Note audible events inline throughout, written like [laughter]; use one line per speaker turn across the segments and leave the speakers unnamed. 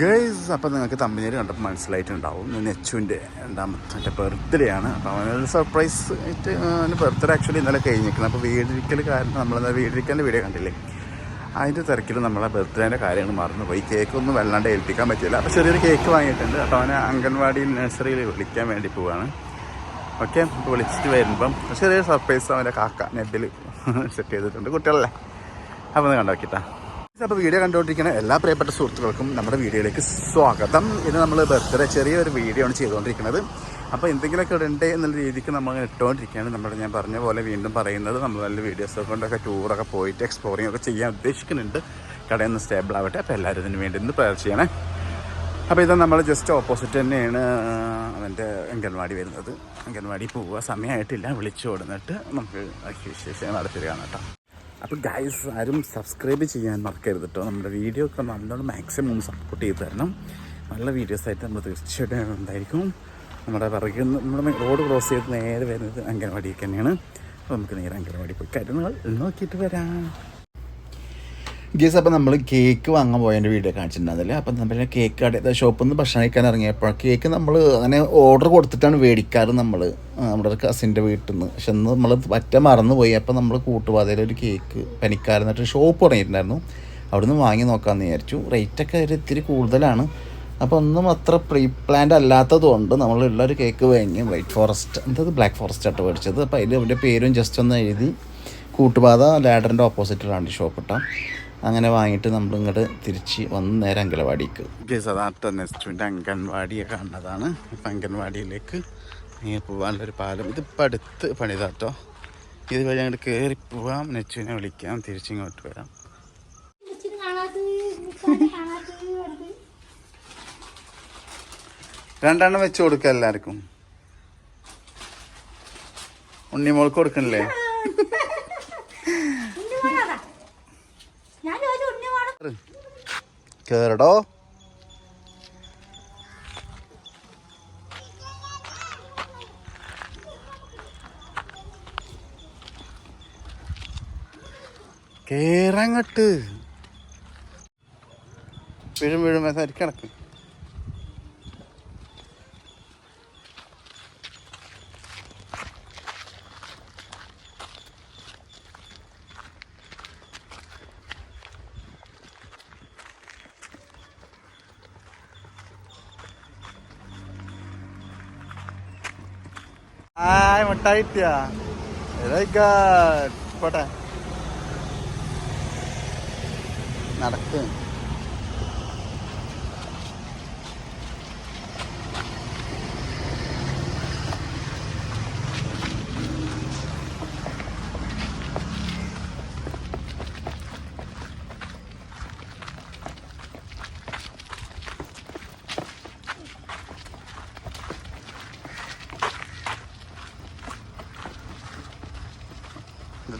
Girls അപ്പം നിങ്ങൾക്ക് തമ്മിനേര് കണ്ടപ്പോൾ മനസ്സിലായിട്ടുണ്ടാവും. നെച്ചുവിന്റെ രണ്ടാമത്തെ ബർത്ത്ഡേ ആണ്. അപ്പോൾ അവനൊരു സർപ്രൈസ് ആയിട്ട് അവന്റെ ബർത്ത്ഡേ ആക്ച്വലി ഇന്നലെ കഴിഞ്ഞിരിക്കുന്നത് അപ്പോൾ വീടിരിക്കൽ കാരണം നമ്മളെന്താ വീടിരിക്കലിന്റെ വീഡിയോ കണ്ടില്ലേ? അതിന്റെ തിരക്കിൽ നമ്മളെ ബർത്ത്ഡേന്റെ കാര്യങ്ങൾ മറന്നുപോയി. കേക്കൊന്നും വല്ലാണ്ട് ഏൽപ്പിക്കാൻ പറ്റില്ല അപ്പോൾ ചെറിയൊരു കേക്ക് വാങ്ങിയിട്ടുണ്ട്. അപ്പോൾ അവനെ അംഗൻവാടിയിൽ നഴ്സറിയിൽ വിളിക്കാൻ വേണ്ടി പോവാണ്. ഓക്കെ അപ്പോൾ വിളിച്ചിട്ട് വരുമ്പം ചെറിയൊരു സർപ്രൈസ് അവന്റെ കാക്ക നെറ്റിൽ സെറ്റ് ചെയ്തിട്ടുണ്ട്. കുട്ടികളല്ലേ? അപ്പോൾ ഒന്ന് കണ്ടോക്കിട്ടാ. അപ്പോൾ വീഡിയോ കണ്ടുകൊണ്ടിരിക്കുന്ന എല്ലാ പ്രിയപ്പെട്ട സുഹൃത്തുക്കൾക്കും നമ്മുടെ വീഡിയോയിലേക്ക് സ്വാഗതം. ഇത് നമ്മൾ ബർത്ത്ഡേ ചെറിയൊരു വീഡിയോ ആണ് ചെയ്തുകൊണ്ടിരിക്കുന്നത്. അപ്പോൾ എന്തെങ്കിലുമൊക്കെ ഇടണ്ടേ എന്നുള്ള രീതിക്ക് നമ്മൾ ഇട്ടുകൊണ്ടിരിക്കുകയാണ്. നമ്മുടെ ഞാൻ പറഞ്ഞ പോലെ വീണ്ടും പറയുന്നത് നമ്മൾ നല്ല വീഡിയോസ് കൊണ്ടൊക്കെ ടൂറൊക്കെ പോയിട്ട് എക്സ്പ്ലോറിംഗ് ഒക്കെ ചെയ്യാൻ ഉദ്ദേശിക്കുന്നുണ്ട്. കടയിൽ നിന്ന് സ്റ്റേബിൾ ആവട്ടെ. അപ്പോൾ എല്ലാവരും ഇതിന് വേണ്ടി ഒന്ന് പ്രയർ ചെയ്യണേ. അപ്പോൾ ഇത് നമ്മൾ ജസ്റ്റ് ഓപ്പോസിറ്റ് തന്നെയാണ് അവന്റെ അംഗൻവാടി വരുന്നത്. അംഗൻവാടി പോവുക സമയമായിട്ടില്ല. വിളിച്ചു കൊടുന്നിട്ട് നമുക്ക് വിശേഷം നടത്തി കാണാം കേട്ടോ. അപ്പോൾ ഗൈസ് ആരും സബ്സ്ക്രൈബ് ചെയ്യാൻ മറക്കരുത് കേട്ടോ നമ്മുടെ വീഡിയോ ഒക്കെ നല്ലോണം മാക്സിമം ഒന്ന് സപ്പോർട്ട് ചെയ്ത് തരണം. നല്ല വീഡിയോസ് ആയിട്ട് നമ്മൾ തീർച്ചയായിട്ടും ഉണ്ടായിരിക്കും. നമ്മുടെ പിറകിൽ നമ്മുടെ റോഡ് ക്രോസ് ചെയ്ത് നേരെ വരുന്നത് അംഗൻവാടിയൊക്കെ തന്നെയാണ്. അപ്പോൾ നമുക്ക് നേരെ അംഗൻവാടി പോയി കാര്യങ്ങൾ നോക്കിയിട്ട് വരാം. ഗീസ് അപ്പോൾ നമ്മൾ കേക്ക് വാങ്ങാൻ പോയതിന്റെ വീഡിയോ കാണിച്ചിട്ടുണ്ടായിരുന്നില്ല? അപ്പം നമ്മൾ കേക്ക് കട ഷോപ്പിൽ നിന്ന് ഭക്ഷണം കഴിക്കാൻ ഇറങ്ങിയപ്പോൾ കേക്ക് നമ്മൾ അങ്ങനെ ഓർഡർ കൊടുത്തിട്ടാണ് മേടിക്കാറ് നമ്മൾ നമ്മുടെ ഒരു കസിന്റെ വീട്ടിൽ നിന്ന് പക്ഷെ ഇന്ന് നമ്മൾ പറ്റ മറന്നുപോയി. അപ്പോൾ നമ്മൾ കൂട്ടുപാതയിൽ ഒരു കേക്ക് പനിക്കാരെന്നിട്ട് ഷോപ്പ് തുടങ്ങിയിട്ടുണ്ടായിരുന്നു. അവിടുന്ന് വാങ്ങി നോക്കാമെന്ന് വിചാരിച്ചു. റേറ്റൊക്കെ ഒരു ഇത്തിരി കൂടുതലാണ്. അപ്പോൾ ഒന്നും അത്ര പ്രീ പ്ലാൻഡ് അല്ലാത്തതുകൊണ്ട് നമ്മളുള്ള ഒരു കേക്ക് വാങ്ങി. വൈറ്റ് ഫോറസ്റ്റ് എന്തത്? ബ്ലാക്ക് ഫോറസ്റ്റ് ആയിട്ട് മേടിച്ചത്. അപ്പോൾ അതിൽ അവന്റെ പേരും ജസ്റ്റ് ഒന്ന് എഴുതി. കൂട്ടുപാത ലാഡറിന്റെ ഓപ്പോസിറ്റിലാണ് ഷോപ്പ് ഇട്ടാം അങ്ങനെ വാങ്ങിയിട്ട് നമ്മൾ ഇങ്ങോട്ട് തിരിച്ച് വന്ന് നേരെ അംഗൻവാടിക്ക് ഗസദാട്ട നെസ്റ്റുവിന്റെ അംഗൻവാടിയെ കാണുന്നതാണ്. ഇപ്പം അംഗൻവാടിയിലേക്ക് ഇങ്ങനെ പോകാനുള്ളൊരു പാലം. ഇതിപ്പോൾ അടുത്ത് പണിതാട്ടോ. ഇത് വഴി അങ്ങോട്ട് കയറി പോവാം. നെച്ചുവിനെ വിളിക്കാം. തിരിച്ചിങ്ങോട്ട് വരാം. രണ്ടെണ്ണം വെച്ച് കൊടുക്കുക എല്ലാവർക്കും. ഉണ്ണിമോൾക്ക് കൊടുക്കണില്ലേ? [laughs] കേറടോ. കേറങ്ങട്ട്. വീഴും വീഴും സരിക്കണക്ക് ഹായ് മുട്ടായി കിട്ടിയാ വെരി ഗുഡ് പോട്ടെ. നടക്ക്.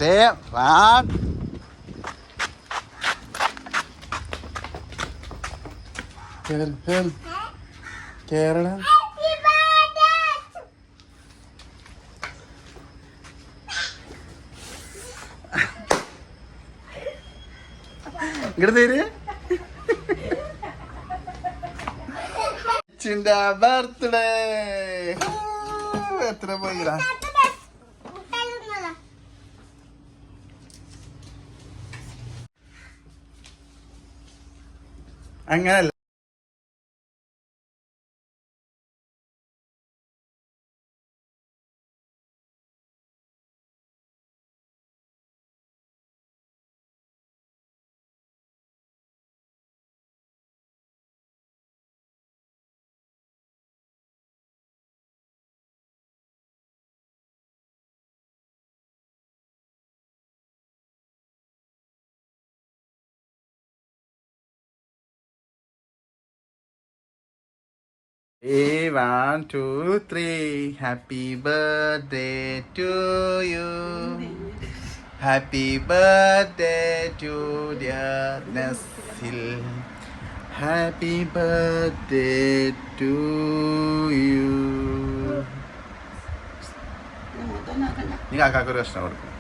ദേ വാ കേറ് കേറ്. കേരള ഇങ്ങോട്ട് തര്. ബർത്ത്ഡേ. എത്ര പോയിടാ? അങ്ങനല്ല. A one, two, three. Happy birthday to you. Happy birthday to dear Nasil. Happy birthday to you. നീ കാക്കാക്ക് ഒരു കഷ്ണം കൊടുക്കും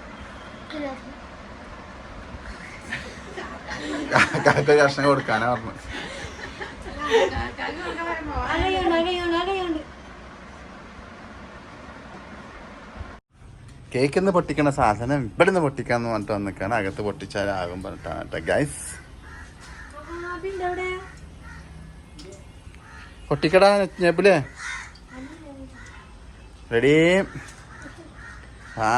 കാക്ക ഒരു കഷ്ണം കൊടുക്കാനാ പറഞ്ഞു
അകയുണ്ട് അകയുണ്ട് അകയുണ്ട്
കേക്ക് നിന്ന് പൊട്ടിക്കണ സാധനം ഇവിടെ നിന്ന് പൊട്ടിക്കാന്ന് പറഞ്ഞിട്ട് വന്നിക്കാണ്. അകത്ത് പൊട്ടിച്ചാലാകും പറഞ്ഞിട്ടാണ് കേട്ടോ ഗൈസ് പൊട്ടിക്കടാ ഞെപ്പിലേ റെഡി ആ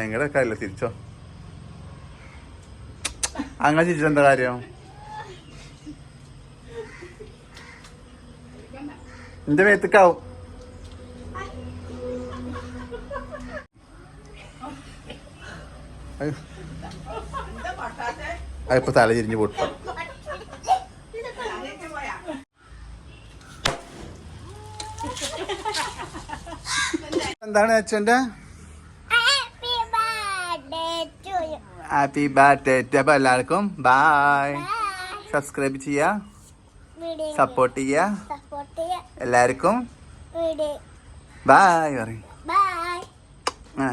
എങ്ങടെ കാര്യമില്ല തിരിച്ചോ? അങ്ങനെ തിരിച്ചെന്താ കാര്യം? എന്റെ മേത്തക്കാവും. അതിപ്പോ തല ചിരിഞ്ഞു പൊട്ടും. എന്താണ് അച്ഛന്റെ ഹാപ്പി ബർത്ത്ഡേ അപ്പൊ എല്ലാവർക്കും. ബായ് സബ്സ്ക്രൈബ് ചെയ്യുക സപ്പോർട്ട് ചെയ്യുക എല്ലാവർക്കും. ബായ് പറയും. ആ